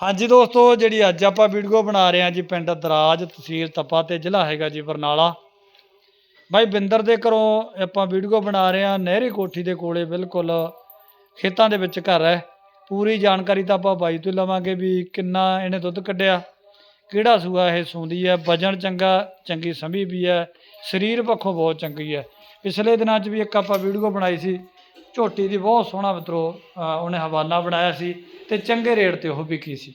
ਹਾਂਜੀ ਦੋਸਤੋ, ਜਿਹੜੀ ਅੱਜ ਆਪਾਂ ਵੀਡੀਓ ਬਣਾ ਰਹੇ ਹਾਂ ਜੀ, ਪਿੰਡ ਦਰਾਜ ਤਹਿਸੀਲ ਤਪਾ ਤੇ ਜ਼ਿਲ੍ਹਾ ਹੈਗਾ ਜੀ ਬਰਨਾਲਾ। ਬਾਈ ਬਿੰਦਰ ਦੇ ਘਰੋਂ ਆਪਾਂ ਵੀਡੀਓ ਬਣਾ ਰਹੇ ਹਾਂ, ਨਹਿਰੀ ਕੋਠੀ ਦੇ ਕੋਲੇ ਬਿਲਕੁਲ ਖੇਤਾਂ ਦੇ ਵਿੱਚ ਘਰ ਹੈ। ਪੂਰੀ ਜਾਣਕਾਰੀ ਤਾਂ ਆਪਾਂ ਬਾਈ ਤੋਂ ਲਵਾਂਗੇ ਵੀ ਕਿੰਨਾ ਇਹਨੇ ਦੁੱਧ ਕੱਢਿਆ, ਕਿਹੜਾ ਸੂਆ ਇਹ ਸੂੰਦੀ ਹੈ, ਵਜਨ ਚੰਗਾ, ਚੰਗੀ ਸੰਭੀ ਵੀ ਹੈ, ਸਰੀਰ ਪੱਖੋਂ ਬਹੁਤ ਚੰਗੀ ਹੈ। ਪਿਛਲੇ ਦਿਨਾਂ 'ਚ ਵੀ ਇੱਕ ਆਪਾਂ ਵੀਡੀਓ ਬਣਾਈ ਸੀ, ਝੋਟੀ ਦੀ ਬਹੁਤ ਸੋਹਣਾ ਮਿੱਤਰੋ ਉਹਨੇ ਹਵਾਲਾ ਬਣਾਇਆ ਸੀ। ਤੇ ਚੰਗੇ ਰੇਟ ਤੇ ਉਹ ਵਿਕੀ ਸੀ।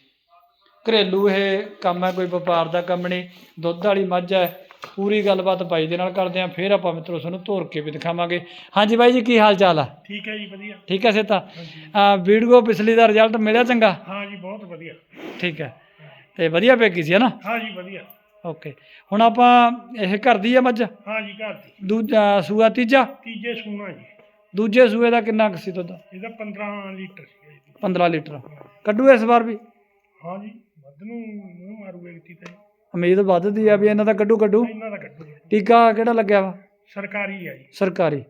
ਘਰੇਲੂ ਇਹ ਕੰਮ ਹੈ ਕੋਈ ਵਪਾਰ ਦਾ ਕੰਮ ਨਹੀਂ ਦੁੱਧ ਵਾਲੀ ਮੱਝ ਹੈ ਪੂਰੀ ਗੱਲਬਾਤ ਬਾਈ ਦੇ ਨਾਲ ਕਰਦੇ ਆਂ ਫਿਰ ਆਪਾਂ ਮਿੱਤਰੋ ਤੁਹਾਨੂੰ ਤੋਰ ਕੇ ਵੀ ਦਿਖਾਵਾਂਗੇ। ਹਾਂਜੀ ਬਾਈ ਜੀ ਕੀ ਹਾਲ ਚਾਲ ਆ? ਠੀਕ ਹੈ ਜੀ ਵਧੀਆ। ਠੀਕ ਹੈ ਸੇਤਾ? ਆ ਵੀਡੀਓ ਪਿਛਲੀ ਦਾ ਰਿਜ਼ਲਟ ਮਿਲਿਆ ਚੰਗਾ? ਹਾਂ ਜੀ ਬਹੁਤ ਵਧੀਆ। ਠੀਕ ਹੈ। ਤੇ ਵਧੀਆ ਪੈਕੀ ਸੀ ਹਨਾ ਹਾਂ ਜੀ ਵਧੀਆ। ਓਕੇ ਹੁਣ ਆਪਾਂ ਇਹ ਘਰ ਦੀ ਆ ਮੱਝ? ਹਾਂ ਜੀ ਘਰ ਦੀ। ਦੂਜਾ ਸੂਆ ਤੀਜਾ? ਤੀਜੇ ਸੂਣਾ ਜੀ। ਦੂਜੇ ਸੂਏ ਦਾ ਕਿੰਨਾ ਕੁ ਸੀ ਦੁੱਧ? ਇਹਦਾ 15 ਲੀਟਰ ਸੀ। ਜੀ 15 ਲੀਟਰ। ਕੱਢੂ ਇਸ ਵਾਰ ਵੀ? ਹਾਂ ਜੀ ਵੱਧ ਨੂੰ ਮੂੰਹ ਮਾਰੂਗੇ ਕਿਤੇ ਤਾਂ। ਉਮੀਦ ਵੱਧਦੀ ਆ ਵੀ ਇਹਨਾਂ ਦਾ ਕੱਢੂ ਕੱਢੂ। ਇਹਨਾਂ ਦਾ ਕੱਢੂ। ਟੀਕਾ ਕਿਹੜਾ ਲੱਗਿਆ ਵਾ? ਸਰਕਾਰੀ ਹੈ ਜੀ। ਸਰਕਾਰੀ।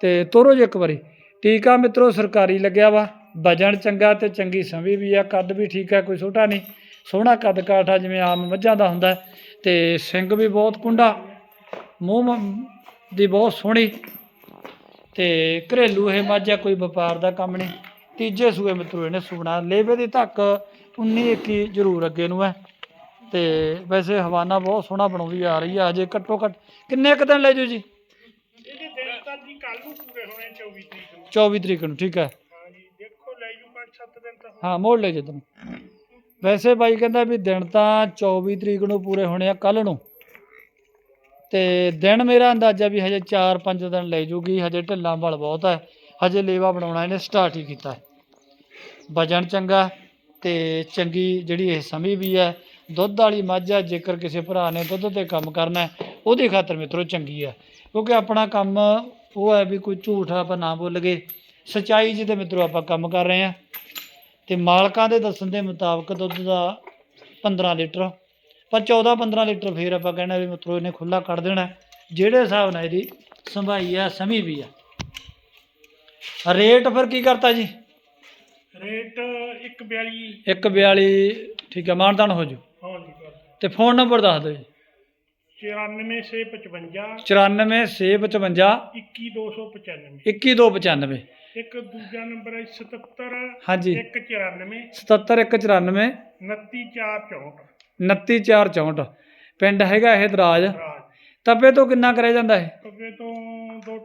ਤੇ ਤੋਰੋ ਜੀ ਇੱਕ ਵਾਰੀ। ਟੀਕਾ ਮਿੱਤਰੋ ਸਰਕਾਰੀ ਲੱਗਿਆ ਵਾ। ਵਜਨ ਚੰਗਾ ਤੇ ਚੰਗੀ ਸੰਭੀ ਵੀ ਆ। ਕੱਦ ਵੀ ਠੀਕ ਹੈ ਕੋਈ ਛੋਟਾ ਨਹੀਂ। ਸੋਹਣਾ ਕੱਦ ਕਾਠ ਆ ਜਿਵੇਂ ਆਮ ਮੱਝਾਂ ਦਾ ਹੁੰਦਾ। ਤੇ ਸਿੰਗ ਵੀ ਬਹੁਤ ਕੁੰਡਾ। ਮੂੰਹ ਦੀ ਬਹੁਤ ਸੋਹਣੀ। ਤੇ ਘਰੇਲੂ ਇਹ ਮੱਝ ਆ ਕੋਈ ਵਪਾਰ ਦਾ ਕੰਮ ਨਹੀਂ। ਤੀਜੇ ਸੂਏ ਮਿੱਤਰੋ ਇਹਨੇ ਸੁਣਾ ਲੇਵੇ ਦੀ ਧੱਕ 19 21 ਜ਼ਰੂਰ ਅੱਗੇ ਨੂੰ ਹੈ। ਤੇ ਵੈਸੇ ਹਵਾਨਾ ਬਹੁਤ ਸੋਹਣਾ ਬਣਾਉਂਦੀ ਆ ਰਹੀ ਆ ਅਜੇ ਘੱਟੋ ਘੱਟ ਕਿੰਨੇ ਕੁ ਦਿਨ ਲੈ ਜੀ? ਇਹਦੇ ਦਿਨ ਤਾਂ ਜੀ ਕੱਲ ਨੂੰ ਪੂਰੇ ਹੋਣੇ 24 ਤਰੀਕ ਨੂੰ। 24 ਤਰੀਕ ਨੂੰ ਠੀਕ ਹੈ। ਹਾਂ ਜੀ ਦੇਖੋ ਲੈ ਜੂ 5-7 ਦਿਨ ਤਾਂ ਹਾਂ ਮੋੜ ਲੈ ਜਦੋਂ ਵੈਸੇ ਬਾਈ ਕਹਿੰਦਾ ਵੀ ਦਿਨ ਤਾਂ 24 ਤਰੀਕ ਨੂੰ ਪੂਰੇ ਹੋਣੇ ਆ ਕੱਲ ਨੂੰ। ਤੇ ਦਿਨ ਮੇਰਾ ਅੰਦਾਜ਼ਾ ਵੀ ਹਜੇ 4-5 ਦਿਨ ਲੈ ਜੂਗੀ ਹਜੇ ਢਿੱਲਾ ਬਲ ਬਹੁਤ ਹੈ। ਹਜੇ ਲੇਵਾ ਬਣਾਉਣਾ ਇਹਨੇ ਸਟਾਰਟ ਹੀ ਕੀਤਾ ਵਜਨ ਚੰਗਾ ਤੇ ਚੰਗੀ ਜਿਹੜੀ ਇਹ ਸਮੀ ਵੀ ਹੈ, ਦੁੱਧ ਵਾਲੀ ਮੱਝ ਹੈ, ਜੇਕਰ ਕਿਸੇ ਭਰਾ ਨੇ ਦੁੱਧ ਤੇ ਕੰਮ ਕਰਨਾ ਹੈ, ਉਹਦੇ ਖਾਤਰ ਮਿੱਤਰੋ ਚੰਗੀ ਹੈ। ਕਿਉਂਕਿ ਆਪਣਾ ਕੰਮ ਉਹ ਹੈ ਵੀ ਕੋਈ ਝੂਠ ਆਪਾਂ ਨਾ ਬੋਲ ਗਏ ਸਚਾਈ ਜਿਹਦੇ ਮਿੱਤਰੋ ਆਪਾਂ ਕੰਮ ਕਰ ਰਹੇ ਹਾਂ। ਤੇ ਮਾਲਕਾਂ ਦੇ ਦੱਸਣ ਦੇ ਮੁਤਾਬਕ ਦੁੱਧ ਦਾ 15 ਲੀਟਰ, ਪਰ 14 15 ਲੀਟਰ ਫੇਰ ਆਪਾਂ ਕਹਿਣਾ ਵੀ ਮਿੱਤਰੋ ਇਹਨੇ ਖੁੱਲਾ ਕੱਢ ਦੇਣਾ ਜਿਹੜੇ ਹਿਸਾਬ ਨਾਲ ਇਹਦੀ ਸੰਭਾਈ ਆ ਸਮੀ ਵੀ ਆ ਰੇਟ ਫਿਰ ਕੀ ਕਰਤਾ ਜੀ? ਰੇਟ 142 142 ਠੀਕ ਹੈ ਮਾਨਤਾਨ ਹੋ ਜੂ। ਹਾਂ ਜੀ ਕਰ ਤੇ ਫੋਨ ਨੰਬਰ ਦੱਸ ਦਿਓ ਜੀ। 94655 94655 21295 21295 ਇੱਕ ਦੂਜਾ ਨੰਬਰ ਹੈ 77 ਹਾਂਜੀ। 194 77194 29464 29464 ਪਿੰਡ ਹੈਗਾ ਇਹ ਦਰਾਜ। ਰਾਜ ਤਪੇ ਤੋਂ ਕਿੰਨਾ ਕਰਿਆ ਜਾਂਦਾ ਹੈ ਅੱਗੇ ਤੋਂ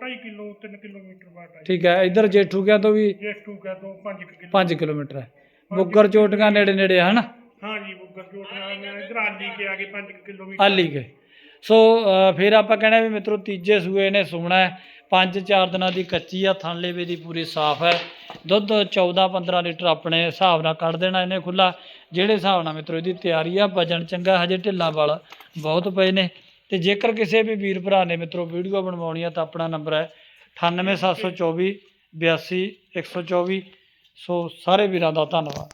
2.5 ਕਿਲੋ 3 ਕਿਲੋਮੀਟਰ ਬਾਅਦ ਹੈ ਠੀਕ ਹੈ ਇਧਰ ਜੇਠੂਕਿਆ ਤੋਂ ਵੀ ਜੇਸਟੂ ਕਾ ਤੋਂ 5 ਕਿਲੋ। 5 ਕਿਲੋਮੀਟਰ ਹੈ। ਬੁੱਗਰ ਚੋਟੀਆਂ ਨੇੜੇ ਨੇੜੇ ਹਨ? ਹਾਂ ਜੀ ਬੁੱਗਰ ਨਾਲ ਇਧਰ ਆਲੀ ਕੇ ਆਗੇ 5 ਕਿਲੋਮੀਟਰ। ਆਲੀ ਗਏ ਸੋ ਫਿਰ ਆਪਾਂ ਕਹਿਣਾ ਵੀ ਮਿੱਤਰੋ ਤੀਜੇ ਸੂਏ ਨੇ ਸੋਣਾ ਹੈ। ਪੰਜ ਚਾਰ ਦਿਨਾਂ ਦੀ ਕੱਚੀ ਆ ਥਣਲੇਵੇ ਦੀ ਪੂਰੀ ਸਾਫ਼ ਹੈ। ਦੁੱਧ 14 15 ਲੀਟਰ ਆਪਣੇ ਹਿਸਾਬ ਨਾਲ ਕੱਢ ਦੇਣਾ ਇਹਨੇ ਖੁੱਲਾ ਜਿਹੜੇ ਹਿਸਾਬ ਨਾਲ ਮਿੱਤਰੋ ਇਹਦੀ ਤਿਆਰੀ ਆ ਵਜਨ ਚੰਗਾ ਹਜੇ ਢਿੱਲਾ ਵਾਲ ਬਹੁਤ ਪਏ ਨੇ। ਤੇ ਜੇਕਰ ਕਿਸੇ ਵੀ ਵੀਰ ਭਰਾ ਨੇ ਮਿੱਤਰੋ ਵੀਡੀਓ ਬਣਵਾਉਣੀ ਆ ਤਾਂ ਆਪਣਾ ਨੰਬਰ ਹੈ 98724 82 124 ਸੋ ਸਾਰੇ ਵੀਰਾਂ ਦਾ ਧੰਨਵਾਦ।